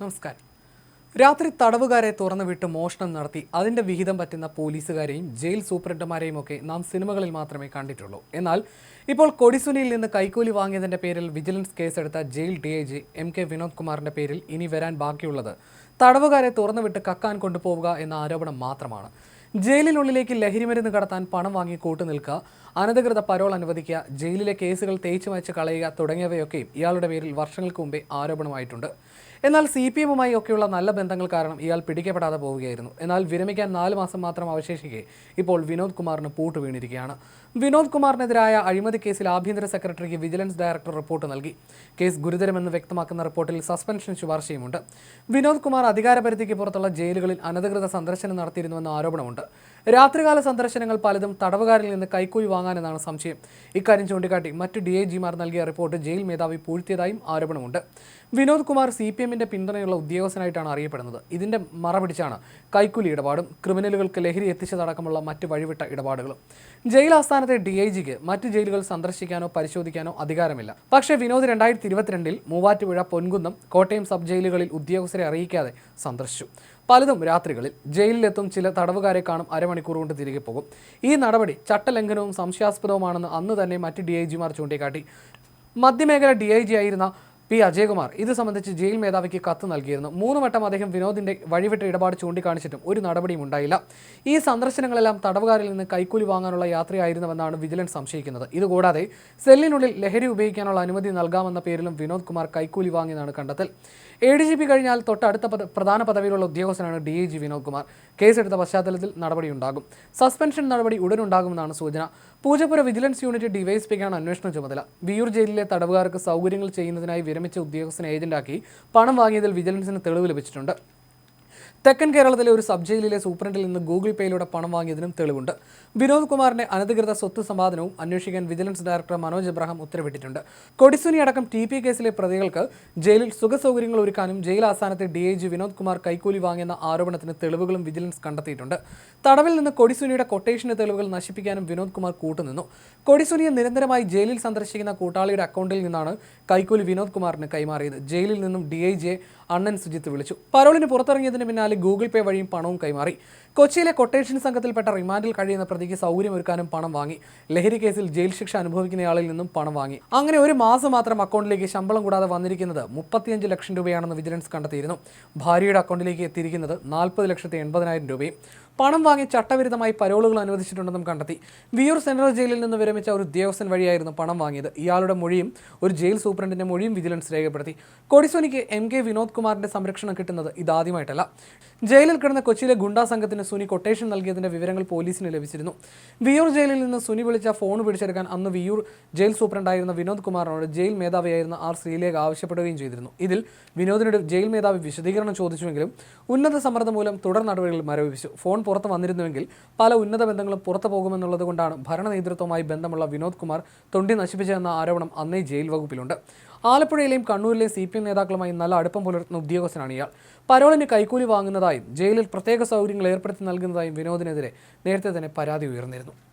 നമസ്കാരം. രാത്രി തടവുകാരെ തുറന്നു വിട്ട് മോഷണം നടത്തി. അതിന്റെ വിഹിതം പറ്റുന്ന പോലീസുകാരെയും ജയിൽ സൂപ്രണ്ടുമാരെയും ഒക്കെ നാം സിനിമകളിൽ മാത്രമേ കണ്ടിട്ടുള്ളൂ. എന്നാൽ ഇപ്പോൾ കൊടിസുനിയിൽ നിന്ന് കൈക്കൂലി വാങ്ങിയതിന്റെ പേരിൽ വിജിലൻസ് കേസെടുത്ത jail D I G M K Vinod കുമാറിന്റെ പേരിൽ ഇനി വരാൻ ബാക്കിയുള്ളത് തടവുകാരെ തുറന്നുവിട്ട് കക്കാൻ കൊണ്ടുപോവുക എന്ന ആരോപണം മാത്രമാണ്. ജയിലിനുള്ളിലേക്ക് ലഹരിമരുന്ന് കടത്താൻ പണം വാങ്ങി കൂട്ടുനിൽക്കുക അനധികൃത പരോൾ അനുവദിക്കുക ജയിലിലെ കേസുകൾ തേച്ചു മായ്ച്ച് കളയുക തുടങ്ങിയവയൊക്കെയും ഇയാളുടെ പേരിൽ വർഷങ്ങൾക്ക് മുമ്പേ ആരോപണമായിട്ടുണ്ട്. എന്നാൽ സി പി എമ്മുമായി ഒക്കെയുള്ള നല്ല ബന്ധങ്ങൾ കാരണം ഇയാൾ പിടിക്കപ്പെടാതെ പോവുകയായിരുന്നു. എന്നാൽ വിരമിക്കാൻ നാല് മാസം മാത്രം അവശേഷിക്കെ ഇപ്പോൾ വിനോദ് കുമാറിന് പൂട്ട് വീണിരിക്കുകയാണ്. വിനോദ് കുമാറിനെതിരായ അഴിമതി കേസിൽ ആഭ്യന്തര സെക്രട്ടറിക്ക് വിജിലൻസ് ഡയറക്ടർ റിപ്പോർട്ട് നൽകി. കേസ് ഗുരുതരമെന്ന് വ്യക്തമാക്കുന്ന റിപ്പോർട്ടിൽ സസ്പെൻഷൻ ശുപാർശയുമുണ്ട്. വിനോദ് കുമാർ അധികാരപരിധിക്ക് പുറത്തുള്ള ജയിലുകളിൽ അനധികൃത സന്ദർശനം നടത്തിയിരുന്നുവെന്ന ആരോപണമുണ്ട്. രാത്രികാല സന്ദർശനങ്ങൾ പലതും തടവുകാരിൽ നിന്ന് കൈക്കൂലി വാങ്ങാനെന്നാണ് സംശയം. ഇക്കാര്യം ചൂണ്ടിക്കാട്ടി മറ്റ് ഡി ഐ ജിമാർ നൽകിയ റിപ്പോർട്ട് ജയിൽ മേധാവി പൂഴ്ത്തിയതായും ആരോപണമുണ്ട്. വിനോദ് കുമാർ സി പി എമ്മിന്റെ പിന്തുണയുള്ള ഉദ്യോഗസ്ഥനായിട്ടാണ് അറിയപ്പെടുന്നത്. ഇതിന്റെ മറപിടിച്ചാണ് കൈക്കൂലി ഇടപാടും ക്രിമിനലുകൾക്ക് ലഹരി എത്തിച്ചതടക്കമുള്ള മറ്റ് വഴിവിട്ട ഇടപാടുകളും. ജയിൽ ആസ്ഥാനത്തെ ഡി ഐ ജിക്ക് മറ്റ് ജയിലുകൾ സന്ദർശിക്കാനോ പരിശോധിക്കാനോ അധികാരമില്ല. പക്ഷേ വിനോദ് രണ്ടായിരത്തി ഇരുപത്തിരണ്ടിൽ മൂവാറ്റുപുഴ പൊൻകുന്നം കോട്ടയം സബ് ജയിലുകളിൽ ഉദ്യോഗസ്ഥരെ അറിയിക്കാതെ സന്ദർശിച്ചു. പലതും രാത്രികളിൽ ജയിലിലെത്തും ചില തടവുകാരെ കാണും അരമണിക്കൂർ കൊണ്ട് തിരികെ പോകും. ഈ നടപടി ചട്ടലംഘനവും സംശയാസ്പദവുമാണെന്ന് അന്ന് തന്നെ മറ്റ് ഡി ഐ ജിമാർ ചൂണ്ടിക്കാട്ടി. മധ്യമേഖല ഡി ഐ ജി ആയിരുന്ന പി അജയകുമാർ ഇത് സംബന്ധിച്ച് ജയിൽ മേധാവിക്ക് കത്ത് നൽകിയിരുന്നു. മൂന്ന് വട്ടം അദ്ദേഹം വിനോദിന്റെ വഴിവിട്ട ഇടപാട് ചൂണ്ടിക്കാണിച്ചിട്ടും ഒരു നടപടിയും ഉണ്ടായില്ല. ഈ സന്ദർശനങ്ങളെല്ലാം തടവുകാരിൽ നിന്ന് കൈക്കൂലി വാങ്ങാനുള്ള യാത്രയായിരുന്നുവെന്നാണ് വിജിലൻസ് സംശയിക്കുന്നത്. ഇതുകൂടാതെ സെല്ലിനുള്ളിൽ ലഹരി ഉപയോഗിക്കാനുള്ള അനുമതി നൽകാമെന്ന പേരിലും വിനോദ് കുമാർ കൈക്കൂലി വാങ്ങിയതാണ് കണ്ടെത്തൽ. എ ഡി ജി പി കഴിഞ്ഞാൽ തൊട്ടടുത്ത പ്രധാന പദവിയിലുള്ള ഉദ്യോഗസ്ഥനാണ് D I G Vinod Kumar. കേസെടുത്ത പശ്ചാത്തലത്തിൽ നടപടിയുണ്ടാകും. സസ്പെൻഷൻ നടപടി ഉടനുണ്ടാകുമെന്നാണ് സൂചന. പൂജപ്പുര വിജിലൻസ് യൂണിറ്റ് ഡിവൈഎസ്പിക്കാണ് അന്വേഷണ ചുമതല. വിയൂർ ജയിലിലെ തടവുകാർക്ക് സൗകര്യങ്ങൾ ചെയ്യുന്നതിനായി വിരമിച്ച ഉദ്യോഗസ്ഥനെ ഏജന്റാക്കി പണം വാങ്ങിയതിൽ വിജിലൻസിന് തെളിവ് ലഭിച്ചിട്ടുണ്ട് തെക്കൻ കേരളത്തിലെ ഒരു സബ് ജയിലിലെ സൂപ്രണ്ടിൽ നിന്ന് ഗൂഗിൾ പേയിലൂടെ പണം വാങ്ങിയതിനും തെളിവുണ്ട്. വിനോദ് കുമാറിന്റെ അനധികൃത സ്വത്ത് സമ്പാദനവും അന്വേഷിക്കാൻ വിജിലൻസ് ഡയറക്ടർ മനോജ് എബ്രഹാം ഉത്തരവിട്ടിട്ടുണ്ട്. കൊടിസുനി അടക്കം ടി പി കേസിലെ പ്രതികൾക്ക് ജയിലിൽ സുഖസൗകര്യങ്ങൾ ഒരുക്കാനും jail ആസ്ഥാനത്തെ D I G Vinod Kumar കൈക്കൂലി വാങ്ങിയെന്ന ആരോപണത്തിന് തെളിവുകളും വിജിലൻസ് കണ്ടെത്തിയിട്ടുണ്ട്. തടവിൽ നിന്ന് കൊടിസുനിയുടെ കൊട്ടേഷന്റെ തെളിവുകൾ നശിപ്പിക്കാനും വിനോദ് കുമാർ കൂട്ടുനിന്നു. കൊടിസുനിയെ നിരന്തരമായി ജയിലിൽ സന്ദർശിക്കുന്ന കൂട്ടാളിയുടെ അക്കൗണ്ടിൽ നിന്നാണ് കൈക്കൂലി വിനോദ് കുമാറിന് കൈമാറിയത്. ജയിലിൽ നിന്നും ഡി ഐ ജിയെ അണ്ണൻ സുജിത്ത് വിളിച്ചു. പരോളിന് പുറത്തിറങ്ങിയതിന് പിന്നാലെ ഗൂഗിൾ പേ വഴിയും പണവും കൈമാറി. കൊച്ചിയിലെ കൊട്ടേഷൻ സംഘത്തിൽപ്പെട്ട റിമാൻഡിൽ കഴിയുന്ന പ്രതിക്ക് സൗകര്യമൊരുക്കാനും പണം വാങ്ങി. ലഹരി കേസിൽ ജയിൽ ശിക്ഷ അനുഭവിക്കുന്നയാളിൽ നിന്നും പണം വാങ്ങി. അങ്ങനെ ഒരു മാസം മാത്രം അക്കൗണ്ടിലേക്ക് ശമ്പളം കൂടാതെ വന്നിരിക്കുന്നത് മുപ്പത്തിയഞ്ച് ലക്ഷം രൂപയാണെന്ന് വിജിലൻസ് കണ്ടെത്തിയിരുന്നു. ഭാര്യയുടെ അക്കൗണ്ടിലേക്ക് എത്തിയിരിക്കുന്നത് നാൽപ്പത് ലക്ഷത്തി എൺപതിനായിരം രൂപയും പണം വാങ്ങി ചട്ടവിരുദ്ധമായി പരോളുകൾ അനുവദിച്ചിട്ടുണ്ടെന്നും കണ്ടെത്തി. വിയൂർ സെൻട്രൽ ജയിലിൽ നിന്ന് വിരമിച്ച ഒരു ഉദ്യോഗസ്ഥൻ വഴിയായിരുന്നു പണം വാങ്ങിയത്. ഇയാളുടെ മൊഴിയും ഒരു ജയിൽ സൂപ്രണ്ടിന്റെ മൊഴിയും വിജിലൻസ് രേഖപ്പെടുത്തി. കൊടിസുനിക്ക് എം കെ വിനോദ് കുമാറിന്റെ സംരക്ഷണം കിട്ടുന്നത് ഇതാദ്യമായിട്ടല്ല. ജയിലിൽ കിടന്ന കൊച്ചിയിലെ ഗുണ്ടാ സംഘത്തിന് സുനി കൊട്ടേഷൻ നൽകിയതിന്റെ വിവരങ്ങൾ പോലീസിന് ലഭിച്ചിരുന്നു. വിയൂർ ജയിലിൽ നിന്ന് സുനി വിളിച്ച ഫോൺ പിടിച്ചെടുക്കാൻ അന്ന് വിയൂർ ജയിൽ സൂപ്രണ്ടായിരുന്ന വിനോദ് കുമാറിനോട് ജയിൽ മേധാവിയായിരുന്ന ആർ ശ്രീലേഖ ആവശ്യപ്പെടുകയും ചെയ്തിരുന്നു. ഇതിൽ വിനോദിനോട് ജയിൽ മേധാവി വിശദീകരണം ചോദിച്ചുവെങ്കിലും ഉന്നത സമ്മർദ്ദം മൂലം തുടർ നടപടികൾ മരവിപ്പിച്ചു. ഫോൺ പുറത്ത് വന്നിരുന്നുവെങ്കിൽ പല ഉന്നത ബന്ധങ്ങളും പുറത്തു പോകുമെന്നുള്ളത് കൊണ്ടാണ് ഭരണ നേതൃത്വവുമായി ബന്ധമുള്ള വിനോദ് കുമാർ തൊണ്ടി നശിപ്പിച്ചതെന്ന ആരോപണം അന്നേ ജയിൽ വകുപ്പിലുണ്ട്. ആലപ്പുഴയിലെയും കണ്ണൂരിലെയും സി പി എം നേതാക്കളുമായി നല്ല അടുപ്പം പുലർത്തുന്ന ഉദ്യോഗസ്ഥനാണ് ഇയാൾ. പരോളിന് കൈക്കൂലി വാങ്ങുന്നതായും ജയിലിൽ പ്രത്യേക സൗകര്യങ്ങൾ ഏർപ്പെടുത്തി നൽകുന്നതായും വിനോദിനെതിരെ നേരത്തെ തന്നെ പരാതി ഉയർന്നിരുന്നു.